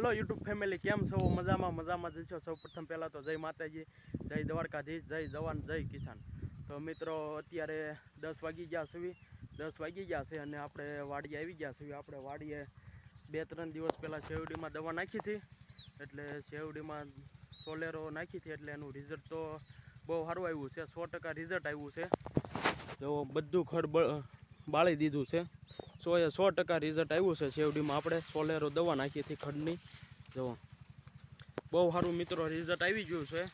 Hello YouTube family, કેમ છો? મજામાં મજામાં જ છો? સૌ પ્રથમ પહેલાં તો જય માતાજી, જય દ્વારકાધીશ, જય જવાન, જય કિસાન. તો મિત્રો, અત્યારે દસ વાગી ગયા છે દસ વાગી ગયા છે અને આપણે વાડીએ આવી ગયા છીએ. આપણે વાડીએ બે ત્રણ દિવસ પહેલાં શેવડીમાં દવા નાખી હતી, એટલે શેવડીમાં સોલેરો નાખી હતી, એટલે એનું રિઝલ્ટ તો બહુ સારું આવ્યું છે, સો ટકા રિઝલ્ટ આવ્યું છે. તો બધું ખડ બાળી દીધું છે. સો એ સો ટકા રિઝલ્ટ આવ્યું છે શેવડીમાં આપણે સોલેરો દવા નાખી હતી ખડની. જો. બહુ સારું મિત્રો રિઝલ્ટ આવી ગયું છે.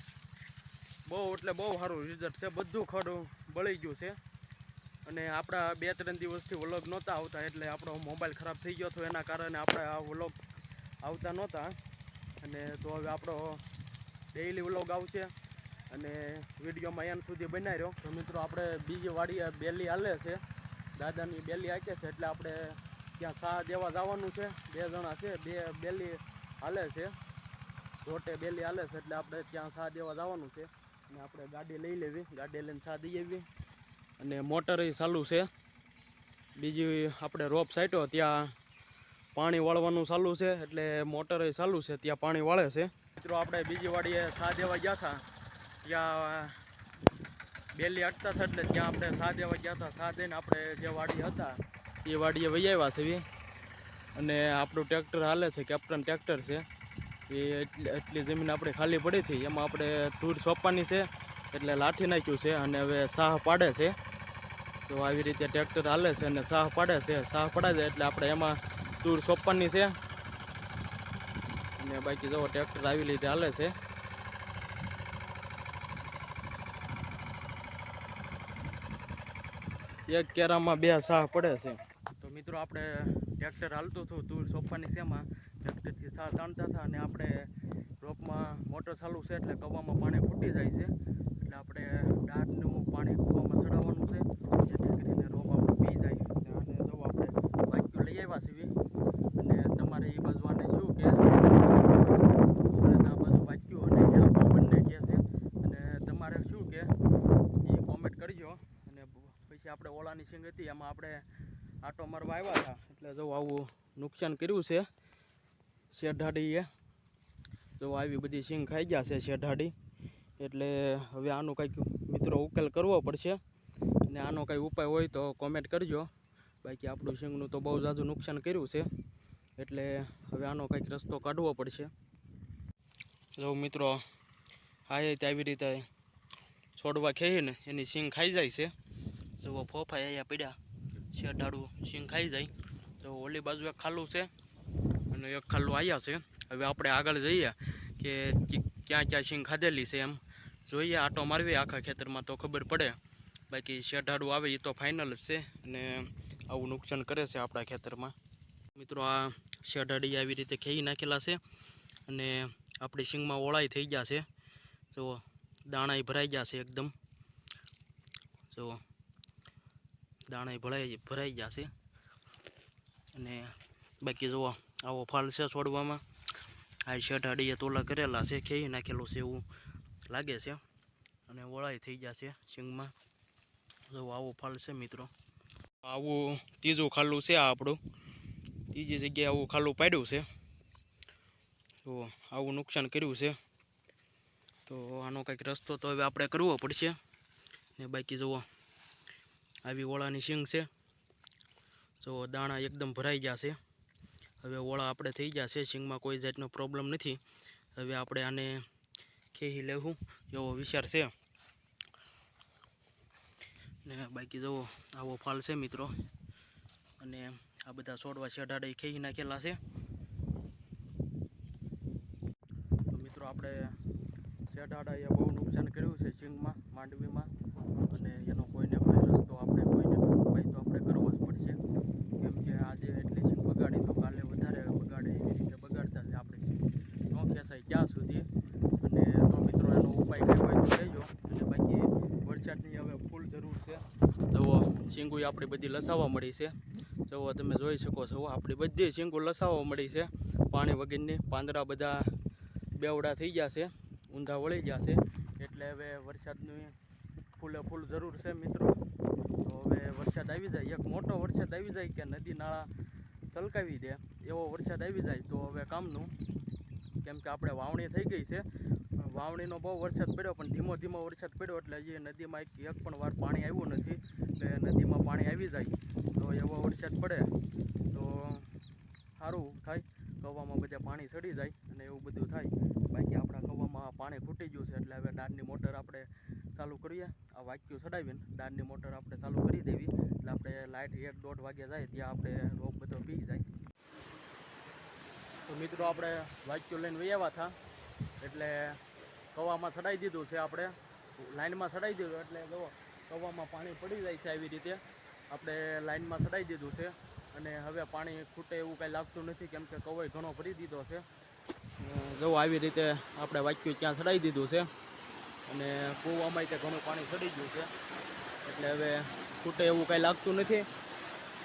બહુ એટલે બહુ સારું રિઝલ્ટ છે. બધું ખડ બળી ગયું છે. અને આપણા બે ત્રણ દિવસથી વ્લોગ નહોતા આવતા એટલે આપણો મોબાઈલ ખરાબ થઈ ગયો હતો. એના કારણે આપણે આ વ્લોગ આવતા નહોતા. અને તો હવે આપણો ડેઈલી વ્લોગ આવશે. અને વિડીયોમાં એન સુધી બનાવી રહ્યો. તો મિત્રો, આપણે બીજી વાડીએ બેલી હાલે છે. દાદાની બેલી આકે છે એટલે આપણે ત્યાં સાહ દેવા જવાનું છે. બે જણા છે, બે બેલી હાલે છે. રોટે બેલી હાલે છે એટલે આપણે ત્યાં સા દેવા જવાનું છે. અને આપણે ગાડી લઈ લેવી, ગાડી લઈને સાહ દઈ આવી અને મોટર ચાલુ છે. બીજી આપણે રોપ સાઈટો, ત્યાં પાણી વાળવાનું ચાલુ છે એટલે મોટર ચાલુ છે, ત્યાં પાણી વાળે છે. મિત્રો, આપણે બીજી વાડીએ સા દેવા ગયા હતા. ત્યાં બેલી અટતા હતા એટલે ત્યાં આપણે સા દેવા ગયા હતા. સા આપણે જે વાડી હતા, એ વાડીએ વહી આવ્યા છે અને આપણું ટ્રેક્ટર હાલે છે, કેપ્ટન ટ્રેક્ટર છે. એ એટલી એટલી જમીન આપણે ખાલી પડી હતી. એમાં આપણે ધૂળ સોંપવાની છે, એટલે લાઠી નાખ્યું છે અને હવે સાહ પાડે છે. તો આવી રીતે ટ્રેક્ટર હાલે છે અને સાહ પાડે છે. સાહ પડાય છે એટલે આપણે એમાં ધૂળ સોંપવાની છે. અને બાકી જો ટ્રેક્ટર આવી રીતે હાલે છે. એક કેરામાં બે સાહ પડે છે. તો મિત્રો આપણે ટ્રેક્ટર હાલતું હતું, ધૂળ સોંપવાની શેમાં? ટ્રેક્ટરથી સાહ તાણતા હતા અને આપણે રોપમાં મોટર ચાલુ છે એટલે કવામાં પાણી ફૂટી જાય છે. એટલે આપણે દાંતનું પાણી કૂવામાં ચડાવવાનું છે, જેથી કરીને રોપ આપણે પી જાય. અને જો આપણે વાક્યો લઈ આવ્યા છીએ. અને તમારે એ બાજુ આને શું કે અને આ બાજુ વાક્યું અને હેલ્પો બંને કહે છે અને તમારે શું કે એ કોમેન્ટ કરજો અને પછી સિંગ હતી. એમાં આપણે આટો મારવા આવ્યા હતા. એટલે જો આવું નુકસાન કર્યું છે શેઢાડીએ જો આવી બધી સિંગ ખાઈ ગયા છે શેઢાડી એટલે હવે આનું કંઈક મિત્રો ઉકેલ કરવો પડશે. અને આનો કંઈ ઉપાય હોય તો કોમેન્ટ કરજો. બાકી આપણું સિંગનું તો બહુ જાજુ નુકસાન કર્યું છે. એટલે હવે આનો કંઈક રસ્તો કાઢવો પડશે. જો મિત્રો, હા એ આવી રીતે છોડવા ખેઈને એની સિંગ ખાઈ જાય છે. જો ફોફા અહીંયા પડ્યા. શેઢાડું સિંગ ખાઈ જાય. તો ઓલી બાજુ એક ખાલું છે અને એક ખાલું આવ્યા છે. હવે આપણે આગળ જઈએ કે ક્યાં ક્યાં સિંગ ખાધેલી છે એમ. જોઈએ, આટો મારવી આખા ખેતરમાં તો ખબર પડે. બાકી શેઢાડું આવે એ તો ફાઇનલ જ છે અને આવું નુકસાન કરે છે આપણા ખેતરમાં. મિત્રો, આ શેઢાડી આવી રીતે ખેઈ નાખેલા છે અને આપણી સિંગમાં ઓળાઈ થઈ ગયા છે. જુઓ દાણા ભરાઈ ગયા છે એકદમ. જુઓ દાણા ભરાઈ ભરાઈ જશે અને બાકી જુઓ, આવો ફાલ છે છોડવામાં. આ શેઢાડીએ તોલા કરેલા છે ખેઈ નાખેલું છે એવું લાગે છે. અને વળાઈ થઈ જશે સિંગમાં જો આવો ફાલ છે મિત્રો. આવું ત્રીજું ખાલું છે આપણું. ત્રીજી જગ્યાએ આવું ખાલું પાડ્યું છે. તો આવું નુકસાન કર્યું છે. તો આનો કંઈક રસ્તો તો હવે આપણે કરવો પડશે. ને બાકી જુઓ આવી ઓળાની સિંગ છે. તો દાણા એકદમ ભરાઈ ગયા છે હવે ઓળા આપણે થઈ ગયા છે સિંગમાં કોઈ જાતનો પ્રોબ્લેમ નથી. હવે આપણે આને ખેહી લેવું એવો વિચાર છે. ને બાકી જવો આવો ફાલ છે મિત્રો. અને આ બધા છોડવા છેડાડે ખેહી નાખેલા છે. મિત્રો આપણે શેઢાડાએ બહુ નુકસાન કર્યું છે સિંગમાં માંડવીમાં અને એનો કોઈને કોઈ રસ્તો આપણે કોઈને કોઈ ઉપાય તો આપણે કરવો જ પડશે કેમ કે આજે એટલી સિંગ બગાડી તો કાલે વધારે બગાડે એવી રીતે બગાડતા છે આપણે સિંગ ન ખેંચાય ક્યાં સુધી અને તો મિત્રો એનો ઉપાય કંઈ હોય તો કહેજો અને બાકી વરસાદની હવે ફૂલ જરૂર છે જુઓ આપણી બધી લસાવા મળી છે. જો તમે જોઈ શકો છો, આપણી બધી સિંગો લસાવા મળી છે. પાણી વગરની પાંદડા બધા બેવડા થઈ ગયા છે, ઊંધા વળી ગયા છે. એટલે હવે વરસાદની ફૂલે ફૂલ જરૂર છે મિત્રો. તો હવે વરસાદ આવી જાય, એક મોટો વરસાદ આવી જાય કે નદી નાળા છલકાવી દે, એવો વરસાદ આવી જાય તો હવે કામનું. કેમ કે આપણે વાવણી થઈ ગઈ છે વાવણીનો બહુ વરસાદ પડ્યો, પણ ધીમો ધીમો વરસાદ પડ્યો એટલે હજી નદીમાં એક એક પણ વાર પાણી આવ્યું નથી એટલે નદીમાં પાણી આવી જાય. તો એવો વરસાદ પડે તો સારું થાય, કવામાં બધા પાણી ચડી જાય અને એવું બધું થાય. બાકી આપણા કવામાં પાણી ખૂટી ગયું છે એટલે હવે દાળની મોટર આપણે ચાલુ કરીએ. આ વાક્યું ચડાવીને દાળની મોટર આપણે ચાલુ કરી દેવી. એટલે આપણે લાઇટ એક દોઢ વાગ્યા જાય ત્યાં આપણે રોગ બધો પી જાય. તો મિત્રો આપણે વાક્યું લઈને વૈયા હતા. એટલે કવામાં ચડાવી દીધું છે આપણે. લાઇનમાં ચડાવી દીધું એટલે જુઓ કવામાં પાણી પડી જાય છે આવી રીતે. આપણે લાઈનમાં ચડાવી દીધું છે અને હવે પાણી ખૂટે એવું કાંઈ લાગતું નથી કેમ કે કવાય ઘણો ભરી દીધો છે. જો આવી રીતે આપણે વાક્યું ત્યાં ચડાવી દીધું છે અને કૂવામાં તે ઘણું પાણી ચડી ગયું છે. એટલે હવે ખૂટે એવું કાંઈ લાગતું નથી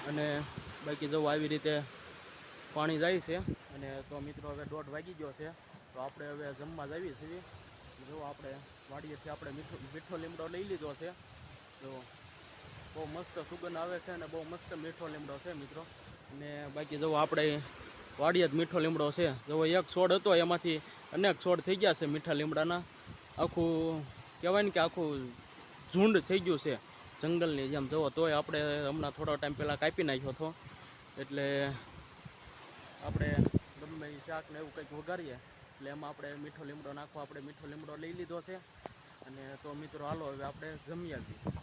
અને બાકી જો આવી રીતે પાણી જાય છે અને તો મિત્રો હવે દોઢ વાગી ગયો છે. તો આપણે હવે જમવા જ આવીએ છીએ. જો આપણે વાડીએથી આપણે મીઠો મીઠો લીમડો લઈ લીધો છે. તો બહુ મસ્ત સુગંધ આવે છે અને બહુ મસ્ત મીઠો લીમડો છે મિત્રો. અને બાકી જો આપણે વાડીએ જ મીઠો લીમડો છે. જો એક છોડ હતો એમાંથી અનેક છોડ થઈ ગયા છે મીઠા લીમડાના. આખું કહેવાય ને કે આખું ઝુંડ થઈ ગયું છે જંગલની જેમ. જુઓ તોય આપણે હમણાં થોડો ટાઈમ પહેલાં કાપી નાખ્યો હતો. એટલે આપણે ગમે શાક ને એવું કંઈક વઘારીએ. એટલે એમાં આપણે મીઠો લીમડો નાખવો, આપણે મીઠો લીમડો લઈ લીધો છે. અને તો મિત્રો હાલો, હવે આપણે જમી આવીએ